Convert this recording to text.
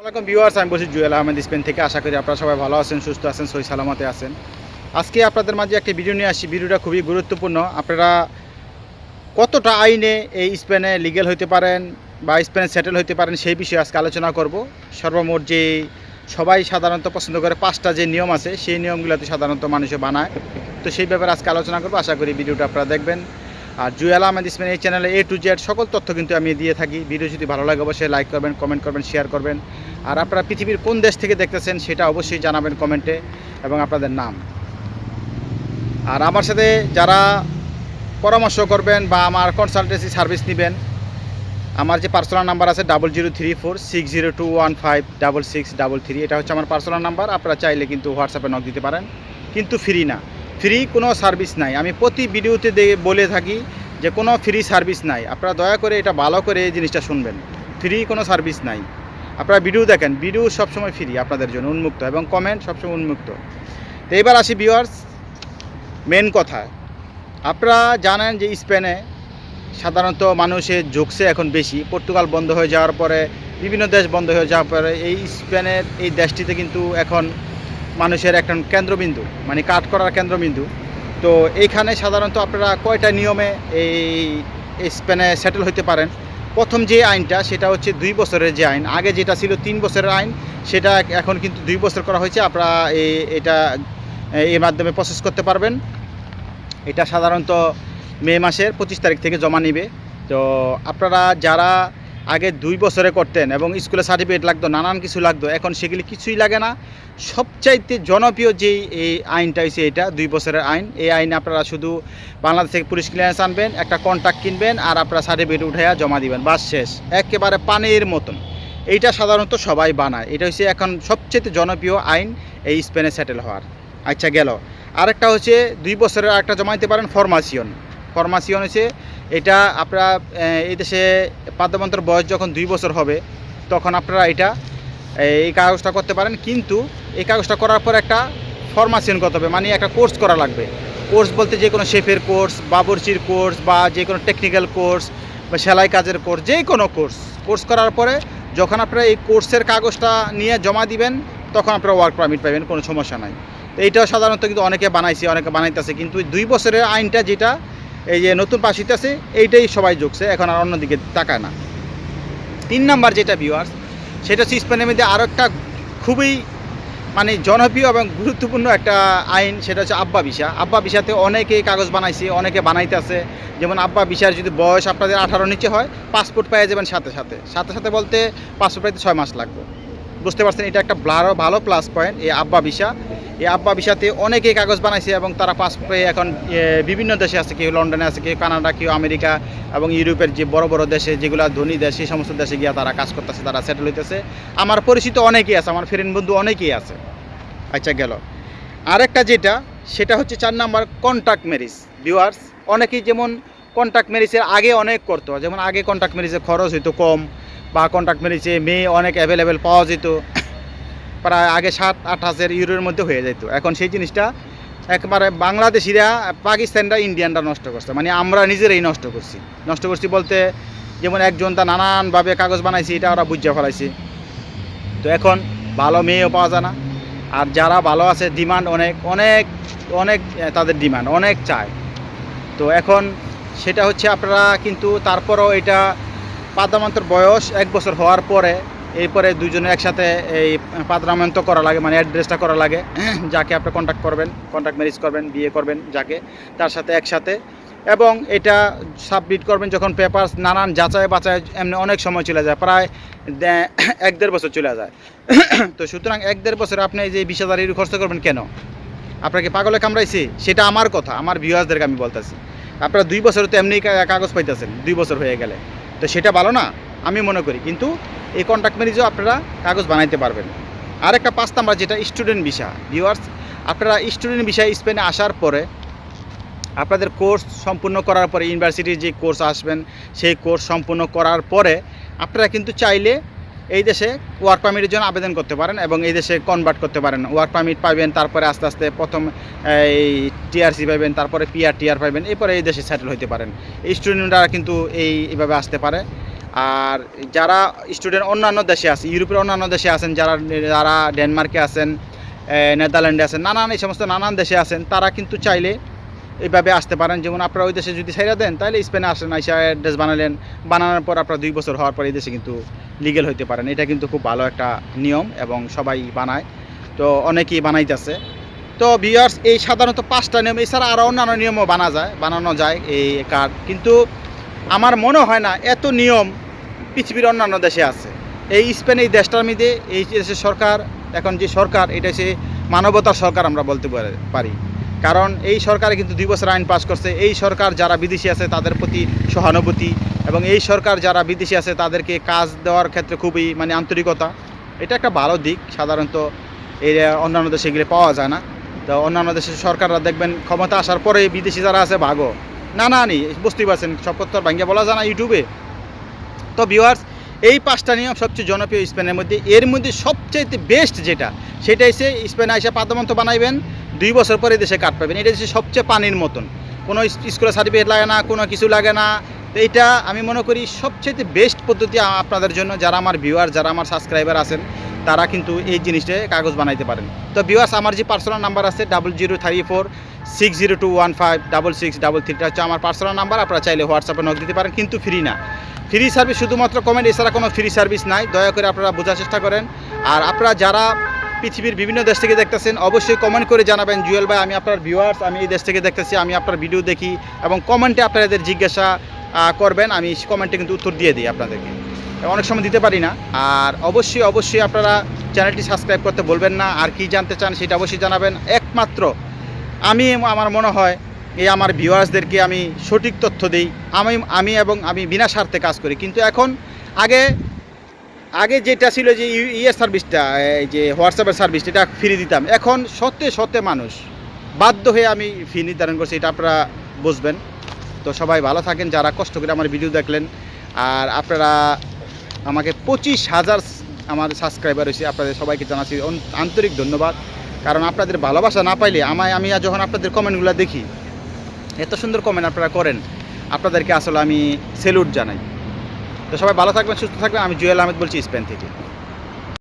আসসালামাইকুম ভিউয়ার্স, আমি বলছি জুয়েল আহমেদ স্পেন থেকে। আশা করি আপনারা সবাই ভালো আছেন, সুস্থ আছেন সই সালামতে আছেন। আজকে আপনাদের মাঝে একটি ভিডিও নিয়ে আসি ভিডিওটা খুবই গুরুত্বপূর্ণ। আপনারা কতটা আইনে এই স্পেনে লিগেল হইতে পারেন বা স্পেনে সেটেল হইতে পারেন সেই বিষয়ে আজকে আলোচনা করব। সর্বমোট যে সবাই সাধারণত পছন্দ করে পাঁচটা যে নিয়ম আছে, সেই নিয়মগুলোতে সাধারণত মানুষে বানায়। তো সেই ব্যাপারে আজকে আলোচনা করব। আশা করি ভিডিওটা আপনারা দেখবেন। আর জুয়েল আহমেদ ইসমেন এই চ্যানেলে এ টু জেড সকল তথ্য কিন্তু আমি দিয়ে থাকি। ভিডিও যদি ভালো লাগে অবশ্যই লাইক করবেন কমেন্ট করবেন শেয়ার করবেন। আর আপনারা পৃথিবীর কোন দেশ থেকে দেখতেছেন সেটা অবশ্যই জানাবেন কমেন্টে এবং আপনাদের নাম। আর আমার সাথে যারা পরামর্শ করবেন বা আমার কনসালটেন্সি সার্ভিস নেবেন, আমার যে পার্সোনাল নাম্বার আছে double zero three four six zero two one five double six double three এটা হচ্ছে আমার পার্সোনাল নাম্বার আপনারা চাইলে কিন্তু হোয়াটসঅ্যাপে নক দিতে পারেন। কিন্তু ফ্রি না। ফ্রি কোনো সার্ভিস নাই। আমি প্রতি ভিডিওতে বলে থাকি যে কোনো ফ্রি সার্ভিস নাই। আপনারা দয়া করে এটা ভালো করে এই জিনিসটা শুনবেন। ফ্রি কোনো সার্ভিস নাই। আপনারা ভিডিও দেখেন। ভিডিও সবসময় ফ্রি আপনাদের জন্য উন্মুক্ত এবং কমেন্ট সবসময় উন্মুক্ত। তো এবার আসি ভিউয়ার্স মেন কথা। আপনারা জানেন যে স্পেনে সাধারণত মানুষের ঝুঁকছে এখন বেশি। পর্তুগাল বন্ধ হয়ে যাওয়ার পরে, বিভিন্ন দেশ বন্ধ হয়ে যাওয়ার পরে এই স্পেনের এই দেশটিতে কিন্তু এখন মানুষের একটা কেন্দ্রবিন্দু মানে কাট করার কেন্দ্রবিন্দু। তো এইখানে সাধারণত আপনারা কয়টা নিয়মে এই স্পেনে সেটেল হতে পারেন? প্রথম যে আইনটা, সেটা হচ্ছে দুই বছরের যে আইন। আগে যেটা ছিল তিন বছরের আইন, সেটা এখন কিন্তু দুই বছর করা হয়েছে। আপনারা এই এটা এর মাধ্যমে প্রসেস করতে পারবেন। এটা সাধারণত মে মাসের পঁচিশ তারিখ থেকে জমা নিবে। তো আপনারা যারা আগে দুই বছরে করতেন এবং স্কুলে সার্টিফিকেট লাগতো, নানান কিছু লাগতো। এখন সেগুলি কিছুই লাগে না। সবচাইতে জনপ্রিয় যেই এই আইনটা হয়েছে এটা, দুই বছরের আইন। এই আইনে আপনারা শুধু বাংলাদেশ থেকে পুলিশ ক্লিয়ারেন্স আনবেন, একটা কন্ট্যাক্ট কিনবেন আর আপনারা সার্টিফিকেট উঠাইয়া জমা দিবেন, বাস শেষ। একেবারে পানির মতন। এইটা সাধারণত সবাই বানায়। এটা হচ্ছে এখন সবচেয়ে জনপ্রিয় আইন এই স্পেনে সেটেল হওয়ার। আচ্ছা গেল। আরেকটা হচ্ছে দুই বছরের আরেকটা জমা দিতে পারেন ফরমাসিয়ন ফরমাসিয়ন হচ্ছে এটা আপনারা এই দেশে পাদ্যমন্ত্র বয়স যখন দুই বছর হবে, তখন আপনারা এটা এই কাগজটা করতে পারেন। কিন্তু এই কাগজটা করার পর একটা ফরমাসিয়ন করতে হবে মানে একটা কোর্স করা লাগবে। কোর্স বলতে যে কোনো শেফের কোর্স, বাবরচির কোর্স বা যে কোনো টেকনিক্যাল কোর্স বা সেলাই কাজের কোর্স, যে কোনো কোর্স। কোর্স করার পরে যখন আপনারা এই কোর্সের কাগজটা নিয়ে জমা দিবেন, তখন আপনারা ওয়ার্ক পারমিট পাবেন, কোনো সমস্যা নাই। তো এইটাও সাধারণত কিন্তু অনেকে বানাইছে, অনেকে বানাইতেছে, কিন্তু দুই বছরের আইনটা যেটা এই যে নতুন পাশ হইতেছে এইটাই সবাই যোগছে এখন আর অন্যদিকে তাকায় না। তিন নাম্বার যেটা ভিউয়ার্স সেটা হচ্ছে স্পেনের মধ্যে আরও একটা খুবই মানে জনপ্রিয় এবং গুরুত্বপূর্ণ একটা আইন, সেটা হচ্ছে আব্বা বিশা আব্বা বিশাতে অনেকে কাগজ বানাইছে, অনেকে বানাইতেছে যেমন আব্বা বিশার যদি বয়স আপনাদের আঠারো নিচে হয় পাসপোর্ট পেয়ে যাবেন সাথে সাথে। সাথে সাথে বলতে পাসপোর্ট পাইতে ছয় মাস লাগবে। বুঝতে পারছেন, এটা একটা ভালো ভালো প্লাস পয়েন্ট এই আব্বা বিশা এই আব্বা বিশাতে অনেকেই কাগজ বানাইছে এবং তারা পাস পেয়ে এখন বিভিন্ন দেশে আছে, কেউ লন্ডনে আছে, কেউ কানাডা, কেউ আমেরিকা এবং ইউরোপের যে বড় বড় দেশে, যেগুলো ধনী দেশ, সেই সমস্ত দেশে গিয়ে তারা কাজ করতেছে, তারা সেটেল হইতেছে। আমার পরিচিত অনেকেই আছে, আমার ফ্রেন্ড বন্ধু অনেকেই আছে। আচ্ছা গেল। আরেকটা যেটা, সেটা হচ্ছে চার নাম্বার কন্ট্যাক্ট ম্যারিজ ভিউয়ার্স অনেকেই যেমন কন্ট্যাক্ট ম্যারিজের আগে অনেক করতো, যেমন আগে কন্ট্যাক্ট ম্যারিজের খরচ হইতো কম, বা কন্ট্যাক্ট ম্যারিজে মেয়ে অনেক অ্যাভেলেবেল পাওয়া যেত প্রায় আগে সাত, আট হাজার ইউরোর মধ্যে হয়ে যেত এখন সেই জিনিসটা একবারে বাংলাদেশিরা, পাকিস্তানরা, ইন্ডিয়ানরা নষ্ট করছে। মানে আমরা নিজেরাই নষ্ট করছি। নষ্ট করছি বলতে যেমন একজন তা নানানভাবে কাগজ বানাইছি, এটা ওরা বুঝে ফেলাইছি। তো এখন ভালো মেয়েও পাওয়া যায় না। আর যারা ভালো আছে ডিমান্ড অনেক অনেক অনেক তাদের ডিমান্ড অনেক চায়। তো এখন সেটা হচ্ছে আপনারা কিন্তু তারপরও এটা পাদ্রামান্তর বয়স এক বছর হওয়ার পরে এরপরে দুজনে একসাথে এই পাদ্রামান্ত করা লাগে মানে অ্যাড্রেসটা করা লাগে। যাকে আপনি কন্ট্যাক্ট করবেন কন্ট্যাক্ট ম্যারেজ করবেন, বিয়ে করবেন, যাকে, তার সাথে একসাথে। এবং এটা সাবমিট করবেন যখন পেপার নানান যাচাই বাছাই এমনি অনেক সময় চলে যায়, প্রায় এক দেড় বছর চলে যায়। তো সুতরাং এক দেড় বছর আপনি এই যে বিশ হাজার ইউরো খরচ করবেন কেন? আপনাকে পাগলে কামড়াইছি? সেটা আমার কথা, আমার ভিউয়ার্সদেরকে আমি বলতেছি। আপনারা দুই বছর তো এমনি কাগজ পাইতেছেন, দুই বছর হয়ে গেলে। তো সেটা ভালো না, আমি মনে করি। কিন্তু এই কন্ট্যাক্ট ম্যারেজও আপনারা কাগজ বানাইতে পারবেন। আর একটা পাঁচ নাম্বার যেটা স্টুডেন্ট ভিসা ভিউয়ার্স আপনারা স্টুডেন্ট ভিসায় স্পেনে আসার পরে আপনাদের কোর্স সম্পূর্ণ করার পরে ইউনিভার্সিটির যে কোর্স আসবেন, সেই কোর্স সম্পূর্ণ করার পরে আপনারা কিন্তু চাইলে এই দেশে ওয়ার্ক পারমিটের জন্য আবেদন করতে পারেন এবং এই দেশে কনভার্ট করতে পারেন। ওয়ার্ক পারমিট পাবেন তারপরে আস্তে আস্তে প্রথম এই টিআরসি পাবেন তারপরে পিআর টিআর পাবেন এরপরে এই দেশে সেটেল হতে পারেন। এই স্টুডেন্টরা কিন্তু এই এইভাবে আসতে পারে। আর যারা স্টুডেন্ট অন্যান্য দেশে আছে, ইউরোপের অন্যান্য দেশে আছেন, যারা যারা ডেনমার্কে আছেন নেদারল্যান্ডে আছেন, নানান এই সমস্ত নানান দেশে আছেন, তারা কিন্তু চাইলে এইভাবে আসতে পারেন। যেমন আপনারা ওই দেশে যদি ছাইরা দেন, তাহলে স্পেনে আসেন, আইসা অ্যাড্রেস বানালেন। বানানোর পর আপনার দুই বছর হওয়ার পর এই দেশে কিন্তু লিগেল হইতে পারেন। এটা কিন্তু খুব ভালো একটা নিয়ম এবং সবাই বানায়। তো অনেকেই বানাইতেছে। তো ভিউয়ার্স এই সাধারণত পাঁচটা নিয়ম, এছাড়া আরও অন্যান্য নিয়মও বানা যায়, বানানো যায় এই কার্ড কিন্তু আমার মনে হয় না এত নিয়ম পৃথিবীর অন্যান্য দেশে আছে। এই স্পেন, এই দেশটার মধ্যে এই দেশের সরকার, এখন যে সরকার, এটা সে মানবতার সরকার আমরা বলতে পারি কারণ এই সরকারে কিন্তু দুই বছর আইন পাশ করছে। এই সরকার যারা বিদেশি আছে, তাদের প্রতি সহানুভূতি এবং এই সরকার যারা বিদেশি আছে, তাদেরকে কাজ দেওয়ার ক্ষেত্রে খুবই মানে আন্তরিকতা। এটা একটা ভালো দিক। সাধারণত এই অন্যান্য দেশে গেলে পাওয়া যায় না। তো অন্যান্য দেশের সরকাররা দেখবেন ক্ষমতা আসার পরে বিদেশি যারা আছে, ভাগো। না না, নি, বুঝতেই পারছেন, সব কথা ভাঙ্গিয়া বলা যায় না ইউটিউবে তো ভিউয়ার্স এই পাঁচটা নিয়ম সবচেয়ে জনপ্রিয় স্পেনের মধ্যে, এর মধ্যে সবচেয়ে বেস্ট যেটা, সেটা হচ্ছে স্পেনে এসে পাদমন্ত বানাইবেন, দুই বছর পরে দেশে কাট পাবেন, এটা হচ্ছে সবচেয়ে পানির মতন। কোনো স্কুলের সার্টিফিকেট লাগে না, কোনো কিছু লাগে না। তো এটা আমি মনে করি সবচেয়ে বেস্ট পদ্ধতি আপনাদের জন্য, যারা আমার ভিউয়ার যারা আমার সাবস্ক্রাইবার আছেন তারা কিন্তু এই জিনিসটা কাগজ বানাইতে পারেন। তো ভিউয়ার্স আমার যে পার্সোনাল নাম্বার আছে double zero three four six zero two one five double six double থ্রিটা হচ্ছে আমার পার্সোনাল নাম্বার আপনারা চাইলে হোয়াটসঅ্যাপে নক দিতে পারেন, কিন্তু ফ্রি না। ফ্রি সার্ভিস শুধুমাত্র কমেন্ট এছাড়া কোনো ফ্রি সার্ভিস নাই, দয়া করে আপনারা বোঝার চেষ্টা করেন। আর আপনারা যারা পৃথিবীর বিভিন্ন দেশ থেকে দেখতেছেন, অবশ্যই কমেন্ট করে জানাবেন, জুয়েল ভাই, আমি আপনার ভিউয়ার্স আমি এই দেশ থেকে দেখতেছি, আমি আপনার ভিডিও দেখি এবং কমেন্টে আপনাদের জিজ্ঞাসা করবেন, আমি কমেন্টে কিন্তু উত্তর দিয়ে দিই আপনাদেরকে। অনেক সময় দিতে পারি না। আর অবশ্যই অবশ্যই আপনারা চ্যানেলটি সাবস্ক্রাইব করতে বলবেন না। আর কি জানতে চান সেটা অবশ্যই জানাবেন। একমাত্র আমি আমার মনে হয় এই আমার ভিউয়ার্সদেরকে আমি সঠিক তথ্য দিই। আমি আমি এবং আমি বিনা স্বার্থে কাজ করি। কিন্তু এখন আগে আগে যেটা ছিল যে ইউ- ইয়ে সার্ভিসটা, এই যে হোয়াটসঅ্যাপের সার্ভিস, এটা ফ্রি দিতাম। এখন সত্যি সত্যি মানুষ বাধ্য হয়ে আমি ফি নির্ধারণ করছি, এটা আপনারা বুঝবেন। তো সবাই ভালো থাকেন, যারা কষ্ট করে আমার ভিডিও দেখলেন। আর আপনারা আমাকে পঁচিশ হাজার আমার সাবস্ক্রাইবার হয়েছে। আপনাদের সবাইকে জানাচ্ছি আন্তরিক ধন্যবাদ। কারণ আপনাদের ভালোবাসা না পাইলে আমায় আমি যখন আপনাদের কমেন্টগুলো দেখি, এত সুন্দর কমেন্ট আপনারা করেন, আপনাদেরকে আসলে আমি সেলুট জানাই। তো সবাই ভালো থাকবেন, সুস্থ থাকবেন। আমি জুয়েল আহমেদ বলছি, স্পেন থেকে।